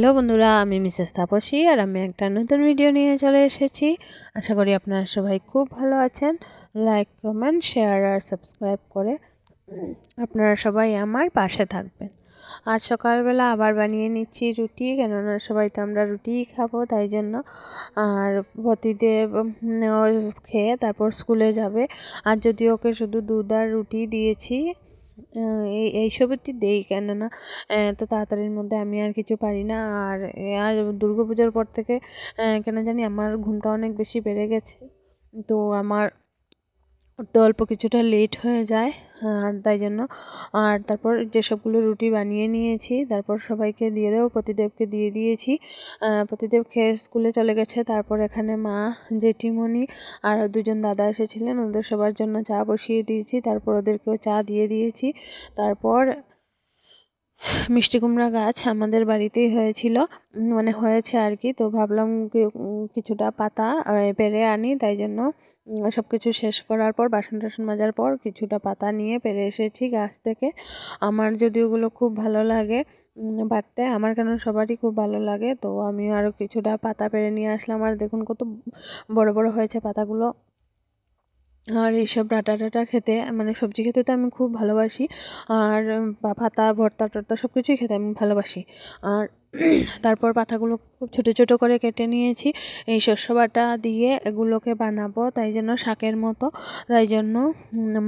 Hello বন্ধুরা, আমি Mrs Tapasi আর আমি একটা নতুন ভিডিও নিয়ে চলে এসেছি। আশা করি আপনারা সবাই খুব ভালো আছেন। লাইক কমেন্ট শেয়ার আর সাবস্ক্রাইব করে আপনারা সবাই আমার পাশে থাকবেন। আজ সকালবেলা আবার বানিয়ে নিচ্ছি রুটি, কেননা সবাই তো আমরা রুটিই খাব, তাই জন্য। আর প্রতিদেব খেয়ে তারপর স্কুলে যাবে। আর যদি ওকে শুধু দুধ আর রুটি দিয়েছি এই এইসবেরটি দেই কেননা এত তাড়াতাড়ির মধ্যে আমি আর কিছু পারি না। আর আর দুর্গা পুজোর পর থেকে কেন জানি আমার ঘুমটা অনেক বেশি বেড়ে গেছে। তো আমার উঠতে অল্প কিছুটা লেট হয়ে যায়, আর তাই জন্য, আর তারপর যেসবগুলো রুটি বানিয়ে নিয়েছি, তারপর সবাইকে দিয়ে দেবো, প্রতিদেবকে দিয়ে দিয়েছি। প্রতিদেব খেয়ে স্কুলে চলে গেছে, তারপর এখানে মা, জেঠিমণি আর দুজন দাদা এসেছিলেন, ওদের সবার জন্য চা বসিয়ে দিয়েছি, তারপর ওদেরকেও চা দিয়ে দিয়েছি। তারপর মিষ্টি কুমড়া গাছ আমাদের বাড়িতেই হয়েছিল মানে হয়েছে আর কি। তো ভাবলাম কিছুটা পাতা পেরে আনি, তাই জন্য সব কিছু শেষ করার পর বাসন টাসন মাজার পর কিছুটা পাতা নিয়ে পেরে এসেছি গাছ থেকে। আমার যদি ওগুলো খুব ভালো লাগে বাড়তে, আমার কেন সবারই খুব ভালো লাগে, তো আমি আরও কিছুটা পাতা পেরে নিয়ে আসলাম। আর দেখুন কত বড় বড় হয়েছে পাতাগুলো। আর এইসব ডাঁটা টাটা খেতে মানে সবজি খেতে তো আমি খুব ভালোবাসি। আর পাতা, ভর্তা টর্তা সব কিছুই খেতে আমি ভালোবাসি। আর তারপর পাতাগুলো খুব ছোটো ছোটো করে কেটে নিয়েছি। এই শস্য বাটা দিয়ে এগুলোকে বানাবো, তাই জন্য শাকের মতো। তাই জন্য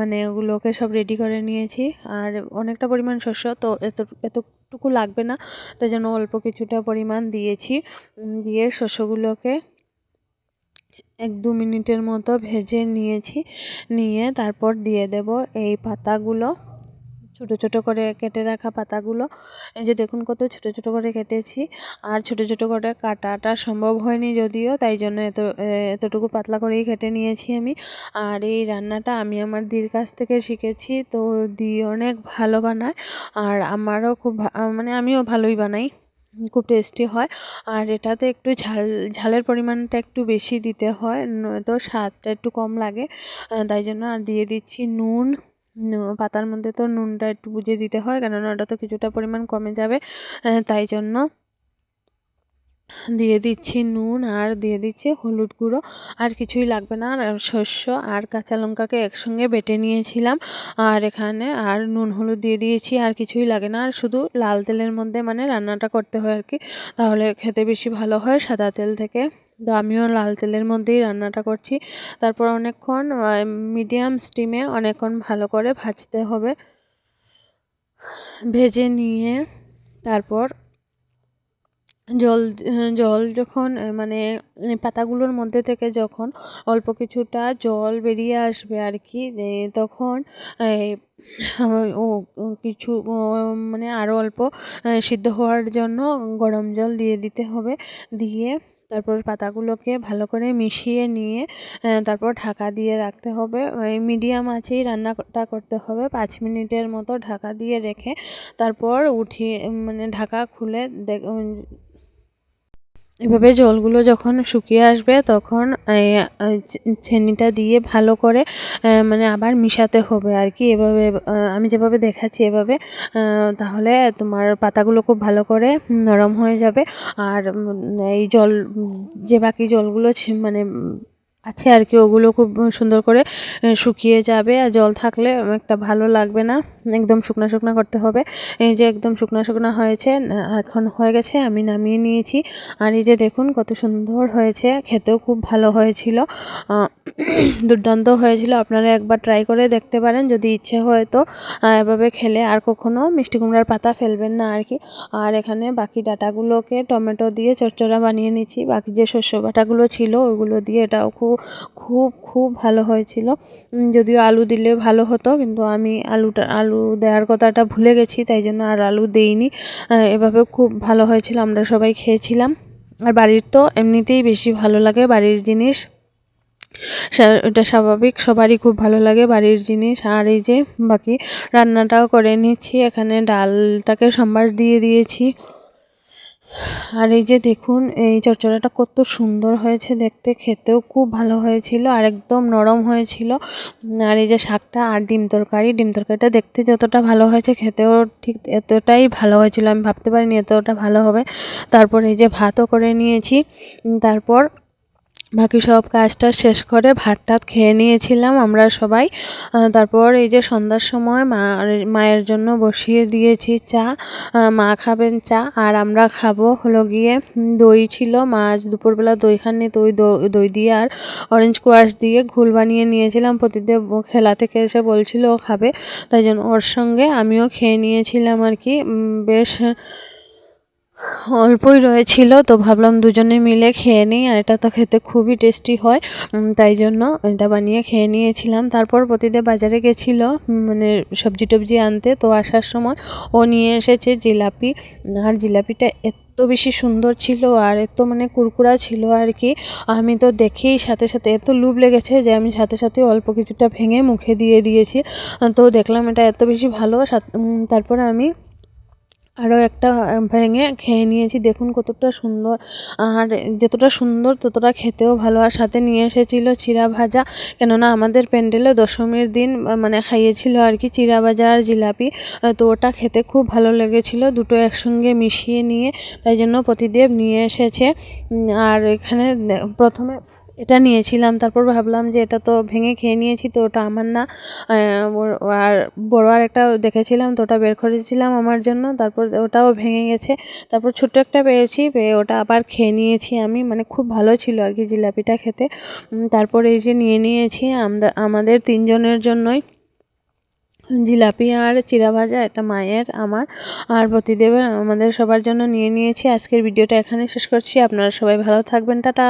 মানে ওগুলোকে সব রেডি করে নিয়েছি। আর অনেকটা পরিমাণ শস্য তো এত, এতটুকু লাগবে না। তাই জন্য অল্প কিছুটা পরিমাণ দিয়েছি। দিয়ে শস্যগুলোকে এক দু মিনিটের মতো ভেজে নিয়েছি, নিয়ে তারপর দিয়ে দেব এই পাতাগুলো, ছোটো ছোটো করে কেটে রাখা পাতাগুলো। এই যে দেখুন কত ছোটো ছোটো করে কেটেছি, আর ছোটো ছোটো করে কাটাটা সম্ভব হয়নি যদিও, তাই জন্য এত এতটুকু পাতলা করেই কেটে নিয়েছি আমি। আর এই রান্নাটা আমি আমার দির কাছ থেকে শিখেছি, তো দি অনেক ভালো বানায়, আর আমারও খুব মানে আমিও ভালোই বানাই। খুব টেস্টি হয়। আর এটাতে একটু ঝাল, ঝালের পরিমাণটা একটু বেশি দিতে হয় তো স্বাদটা একটু কম লাগে। তাই জন্য আর দিয়ে দিচ্ছি নুন। পাতার মধ্যে তো নুনটা একটু বুঝে দিতে হয়, কেননা ওটা তো কিছুটা পরিমাণ কমে যাবে। তাই জন্য দিয়ে দিচ্ছি নুন আর দিয়ে দিচ্ছি হলুদ গুঁড়ো। আর কিছুই লাগবে না। আর শস্য আর কাঁচা লঙ্কাকে একসঙ্গে বেটে নিয়েছিলাম। আর এখানে আর নুন হলুদ দিয়ে দিয়েছি। আর কিছুই লাগে না। আর শুধু লাল তেলের মধ্যে মানে রান্নাটা করতে হয় আর কি। তাহলে খেতে বেশি ভালো হয় সাদা তেল থেকে। তো আমিও লাল তেলের মধ্যেই রান্নাটা করছি। তারপর অনেকক্ষণ মিডিয়াম স্টিমে অনেকক্ষণ ভালো করে ভাজতে হবে। ভেজে নিয়ে তারপর জল জল যখন মানে পাতাগুলোর মধ্যে থেকে যখন অল্প কিছুটা জল বেরিয়ে আসবে আর কি তখন ও কিছু মানে আরও অল্প সিদ্ধ হওয়ার জন্য গরম জল দিয়ে দিতে হবে। দিয়ে তারপর পাতাগুলোকে ভালো করে মিশিয়ে নিয়ে তারপর ঢাকা দিয়ে রাখতে হবে। মিডিয়াম আঁচেই রান্নাটা করতে হবে। পাঁচ মিনিটের মতো ঢাকা দিয়ে রেখে তারপর উঠিয়ে মানে ঢাকা খুলে এভাবে জলগুলো যখন শুকিয়ে আসবে তখন ছেনিটা দিয়ে ভালো করে মানে আবার মিশাতে হবে আর কি। এভাবে আমি যেভাবে দেখাচ্ছি এভাবে তাহলে তোমার পাতাগুলো খুব ভালো করে নরম হয়ে যাবে। আর এই জল, যে বাকি জলগুলো মানে আছে আর কি, ওগুলো খুব সুন্দর করে শুকিয়ে যাবে। আর জল থাকলে একটা ভালো লাগবে না। একদম শুকনো শুকনো করতে হবে। এই যে একদম শুকনো শুকনো হয়েছে, এখন হয়ে গেছে, আমি নামিয়ে নিয়েছি। আর এই যে দেখুন কত সুন্দর হয়েছে, খেতেও খুব ভালো হয়েছিল। দুর্দান্ত হয়েছিল, আপনারা একবার ট্রাই করে দেখতে পারেন, যদি ইচ্ছে হয় তো। এভাবে খেলে আর কখনো মিষ্টি কুমড়ার পাতা ফেলবেন না আর কি আর এখানে বাকি ডাটাগুলোকে টমেটো দিয়ে চচ্চড়া বানিয়ে নিচ্ছি বাকি যে শস্য বাটাগুলো ছিল, ওগুলো দিয়ে এটাও খুব খুব খুব ভালো হয়েছিল। যদিও আলু দিলে ভালো হতো, কিন্তু আমি আলুটা, আলু দেওয়ার কথাটা ভুলে গেছি, তাই জন্য আর আলু দেইনি। এভাবে খুব ভালো হয়েছিল, আমরা সবাই খেয়েছিলাম। আর বাড়ির তো এমনিতেই বেশি ভালো লাগে, বাড়ির জিনিস। এটা স্বাভাবিক, সবারই খুব ভালো লাগে বাড়ির জিনিস। আর এই যে বাকি রান্নাটাও করে নিচ্ছি, এখানে ডালটাকে সম্বাস দিয়ে দিয়েছি। আর এই যে দেখুন, এই চচ্চড়াটা কত সুন্দর হয়েছে দেখতে, খেতেও খুব ভালো হয়েছিল আর একদম নরম হয়েছিল। আর এই যে শাকটা আর ডিম তরকারি, ডিম তরকারিটা দেখতে যতটা ভালো হয়েছে, খেতেও ঠিক এতটাই ভালো হয়েছিল। আমি ভাবতে পারিনি এতটা ভালো হবে। তারপর এই যে ভাতও করে নিয়েছি। তারপর বাকি সব কাজটা শেষ করে ভাত টাত খেয়ে নিয়েছিলাম আমরা সবাই। তারপর এই যে সন্ধ্যার সময় মা মায়ের জন্য বসিয়ে দিয়েছি চা। মা খাবেন চা আর আমরা খাব হলো গিয়ে দই ছিল। মা আজ দুপুরবেলা দই খাননি দই দই দিয়ে আর অরেঞ্জ কোয়াশ দিয়ে ঘুল বানিয়ে নিয়েছিলাম। প্রতিদেব খেলা থেকে এসে বলছিল ও খাবে। তাই জন্য ওর সঙ্গে আমিও খেয়ে নিয়েছিলাম আর কি। বেশ অল্পই রয়েছিল, তো ভাবলাম দুজনে মিলে খেয়ে নিই, আর এটা তো খেতে খুবই টেস্টি হয় তাই জন্য এটা বানিয়ে খেয়ে নিয়েছিলাম। তারপর প্রতিদেব বাজারে গেছিল মানে সবজি টবজি আনতে, তো আসার সময় ও নিয়ে এসেছে জিলাপি। আর জিলাপিটা এত বেশি সুন্দর ছিল, আর এত মানে কুরকুরা ছিল আর কি, আমি তো দেখেই সাথে সাথে এত লুভ লেগেছে যে আমি সাথে সাথে অল্প কিছুটা ভেঙে মুখে দিয়ে দিয়েছি। তো দেখলাম এটা এত বেশি ভালো তারপর আমি আরও একটা ভেঙে খেয়ে নিয়েছি। দেখুন কতটা সুন্দর। আর যতটা সুন্দর ততটা খেতেও ভালো। আর সাথে নিয়ে এসেছিল চিড়া ভাজা। কেননা আমাদের প্যান্ডেলে দশমীর দিন মানে খাইয়েছিল আর কি চিড়া ভাজা আর জিলাপি। তো ওটা খেতে খুব ভালো লেগেছিল। দুটো একসঙ্গে মিশিয়ে নিয়ে তাই জন্য প্রতিদেব নিয়ে এসেছে। আর এখানে প্রথমে এটা নিয়েছিলাম, তারপর ভাবলাম যে এটা তো ভেঙে খেয়ে নিয়েছি তো ওটা আমার না। আর বড় আর একটা দেখেছিলাম তো ওটা বের করেছিলাম আমার জন্য, তারপর ওটাও ভেঙে গেছে। তারপর ছোট্ট একটা পেয়েছি, পেয়ে ওটা আবার খেয়ে নিয়েছি আমি মানে খুব ভালো ছিল আর কি জিলাপিটা খেতে। তারপর এই যে নিয়ে নিয়েছি আমরা আমাদের তিনজনের জন্যই জিলাপি আর চিরা ভাজা এটা মায়ের, আমার আর প্রতিদেবের, আমাদের সবার জন্য নিয়ে নিয়েছি। আজকের ভিডিওটা এখানে শেষ করছি, আপনারা সবাই ভালো থাকবেন, টাটা।